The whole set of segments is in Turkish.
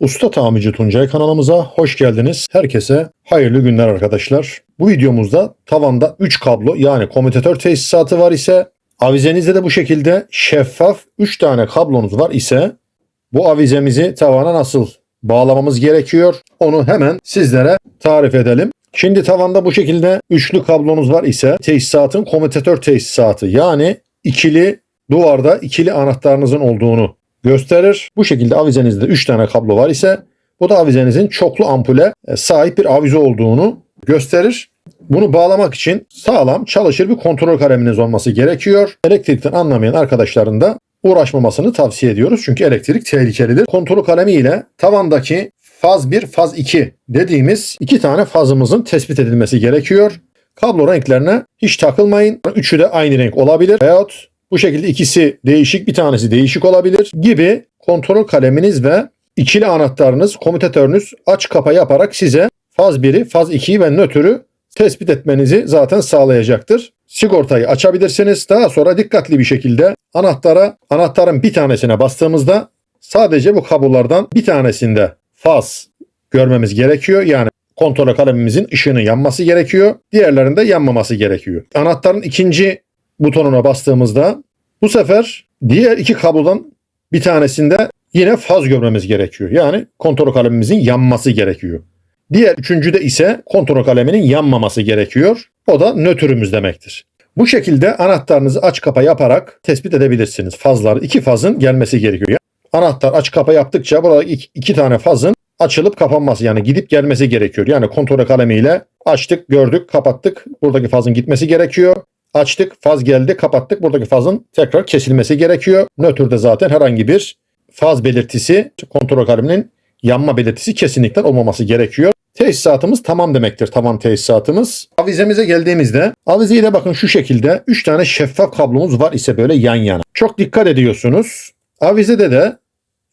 Usta Tamirci Tuncay kanalımıza hoş geldiniz. Herkese hayırlı günler arkadaşlar. Bu videomuzda tavanda 3 kablo yani komütatör tesisatı var ise avizenizde de bu şekilde şeffaf 3 tane kablonuz var ise bu avizemizi tavana nasıl bağlamamız gerekiyor? Onu hemen sizlere tarif edelim. Şimdi tavanda bu şekilde üçlü kablonuz var ise tesisatın komütatör tesisatı yani ikili duvarda ikili anahtarınızın olduğunu gösterir. Bu şekilde avizenizde 3 tane kablo var ise bu da avizenizin çoklu ampule e, sahip bir avize olduğunu gösterir. Bunu bağlamak için sağlam çalışır bir kontrol kaleminiz olması gerekiyor. Elektrikten anlamayan arkadaşların da uğraşmamasını tavsiye ediyoruz. Çünkü elektrik tehlikelidir. Kontrol kalemi ile tavandaki faz 1, faz 2 dediğimiz iki tane fazımızın tespit edilmesi gerekiyor. Kablo renklerine hiç takılmayın. Üçü de aynı renk olabilir. Veyahut bu şekilde ikisi değişik bir tanesi değişik olabilir gibi kontrol kaleminiz ve ikili anahtarınız, komutatörünüz aç kapa yaparak size faz 1'i, faz 2'yi ve nötrü tespit etmenizi zaten sağlayacaktır. Sigortayı açabilirsiniz. Daha sonra dikkatli bir şekilde anahtara, anahtarın bir tanesine bastığımızda sadece bu kablolardan bir tanesinde faz görmemiz gerekiyor. Yani kontrol kalemimizin ışığının yanması gerekiyor. Diğerlerinde yanmaması gerekiyor. Anahtarın ikinci butonuna bastığımızda bu sefer diğer iki kablodan bir tanesinde yine faz görmemiz gerekiyor. Yani kontrol kalemimizin yanması gerekiyor. Diğer üçüncüde ise kontrol kaleminin yanmaması gerekiyor. O da nötrümüz demektir. Bu şekilde anahtarınızı aç kapa yaparak tespit edebilirsiniz. Fazları iki fazın gelmesi gerekiyor. Yani anahtar aç kapa yaptıkça burada iki, iki tane fazın açılıp kapanması yani gidip gelmesi gerekiyor. Yani kontrol kalemiyle açtık, gördük, kapattık. Buradaki fazın gitmesi gerekiyor. Açtık, faz geldi, kapattık. Buradaki fazın tekrar kesilmesi gerekiyor. Nötrde zaten herhangi bir faz belirtisi, kontrol kaleminin yanma belirtisi kesinlikle olmaması gerekiyor. Tesisatımız tamam demektir. Tamam tesisatımız. Avizemize geldiğimizde avizeyi de bakın şu şekilde 3 tane şeffaf kablomuz var ise böyle yan yana. Çok dikkat ediyorsunuz. Avizede de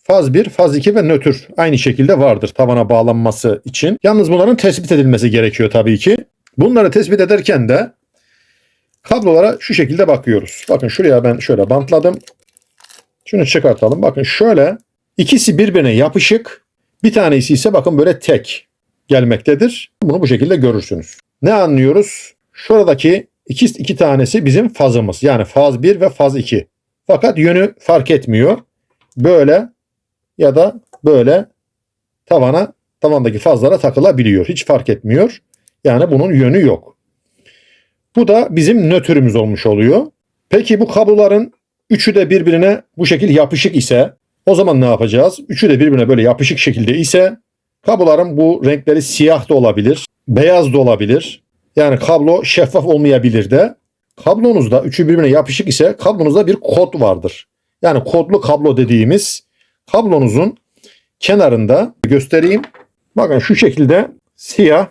faz 1, faz 2 ve nötr aynı şekilde vardır tavana bağlanması için. Yalnız bunların tespit edilmesi gerekiyor tabii ki. Bunları tespit ederken de kablolara şu şekilde bakıyoruz. Bakın şuraya ben şöyle bantladım. Şunu çıkartalım. Bakın şöyle ikisi birbirine yapışık. Bir tanesi ise bakın böyle tek gelmektedir. Bunu bu şekilde görürsünüz. Ne anlıyoruz? Şuradaki iki, iki tanesi bizim fazımız. Yani faz 1 ve faz 2. Fakat yönü fark etmiyor. Böyle ya da böyle tavana tavandaki fazlara takılabiliyor. Hiç fark etmiyor. Yani bunun yönü yok. Bu da bizim nötrümüz olmuş oluyor. Peki bu kabloların üçü de birbirine bu şekil yapışık ise o zaman ne yapacağız? Üçü de birbirine böyle yapışık şekilde ise kabloların bu renkleri siyah da olabilir, beyaz da olabilir. Yani kablo şeffaf olmayabilir de. Kablonuzda üçü birbirine yapışık ise kablonuzda bir kod vardır. Yani kodlu kablo dediğimiz kablonuzun kenarında göstereyim. Bakın şu şekilde siyah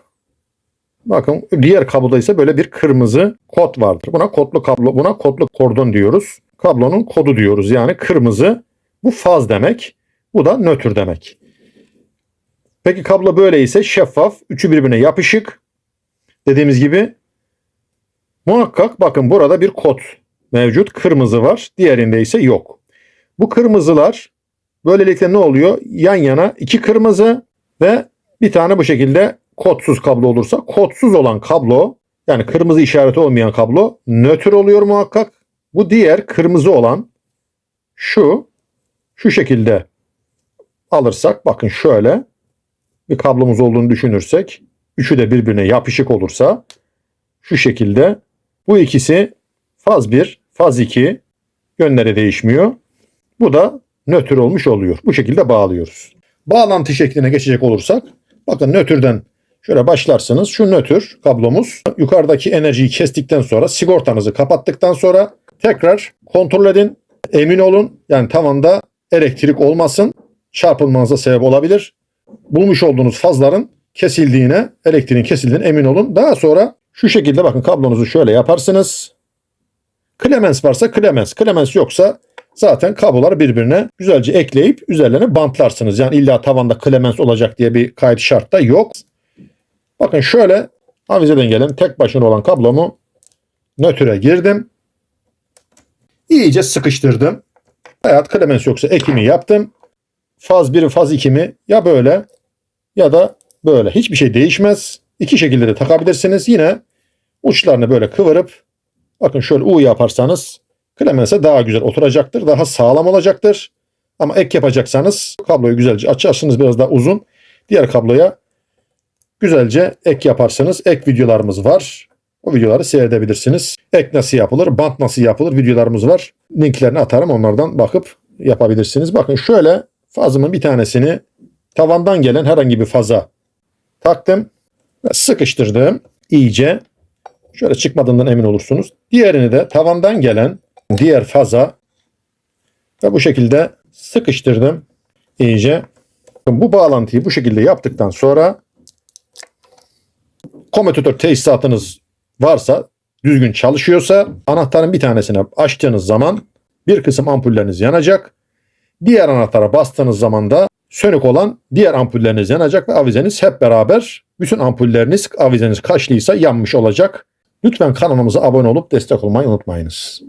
Bakın diğer kabloda ise böyle bir kırmızı kod vardır. Buna kodlu kablo, buna kodlu kordon diyoruz. Kablonun kodu diyoruz. Yani kırmızı bu faz demek. Bu da nötr demek. Peki kablo böyle ise şeffaf, üçü birbirine yapışık. Dediğimiz gibi muhakkak bakın burada bir kod mevcut. Kırmızı var. Diğerinde ise yok. Bu kırmızılar böylelikle ne oluyor? Yan yana iki kırmızı ve bir tane bu şekilde kodsuz kablo olursa kodsuz olan kablo yani kırmızı işareti olmayan kablo nötr oluyor muhakkak. Bu diğer kırmızı olan şu şu şekilde alırsak bakın şöyle bir kablomuz olduğunu düşünürsek üçü de birbirine yapışık olursa şu şekilde bu ikisi faz 1, faz 2 yönleri değişmiyor. Bu da nötr olmuş oluyor. Bu şekilde bağlıyoruz. Bağlantı şekline geçecek olursak bakın nötrden Şöyle başlarsınız. Şu nötr kablomuz yukarıdaki enerjiyi kestikten sonra sigortanızı kapattıktan sonra tekrar kontrol edin. Emin olun yani tavanda elektrik olmasın. Çarpılmanıza sebep olabilir. Bulmuş olduğunuz fazların kesildiğine, elektriğin kesildiğine emin olun. Daha sonra şu şekilde bakın kablonuzu şöyle yaparsınız. Clemens varsa Clemens, Clemens yoksa zaten kabloları birbirine güzelce ekleyip üzerlerine bantlarsınız. Yani illa tavanda Clemens olacak diye bir kayıt şart da yok. Bakın şöyle avizeden gelen tek başına olan kablomu nötre girdim. İyice sıkıştırdım. Hayat klemens yoksa ekimi yaptım. faz 1 faz 2 mi ya böyle ya da böyle. Hiçbir şey değişmez. İki şekilde de takabilirsiniz. Yine uçlarını böyle kıvırıp bakın şöyle U yaparsanız Clemens'e daha güzel oturacaktır. Daha sağlam olacaktır. Ama ek yapacaksanız kabloyu güzelce açarsınız biraz daha uzun. Diğer kabloya güzelce ek yaparsınız. Ek videolarımız var. O videoları seyredebilirsiniz. Ek nasıl yapılır, bant nasıl yapılır videolarımız var. Linklerini atarım onlardan bakıp yapabilirsiniz. Bakın şöyle fazımın bir tanesini tavandan gelen herhangi bir faza taktım ve sıkıştırdım iyice. Şöyle çıkmadığından emin olursunuz. Diğerini de tavandan gelen diğer faza ve bu şekilde sıkıştırdım iyice. Bu bağlantıyı bu şekilde yaptıktan sonra komütatör tesisatınız varsa düzgün çalışıyorsa anahtarın bir tanesini açtığınız zaman bir kısım ampulleriniz yanacak. Diğer anahtara bastığınız zaman da sönük olan diğer ampulleriniz yanacak ve avizeniz hep beraber bütün ampulleriniz avizeniz kaçlıysa yanmış olacak. Lütfen kanalımıza abone olup destek olmayı unutmayınız.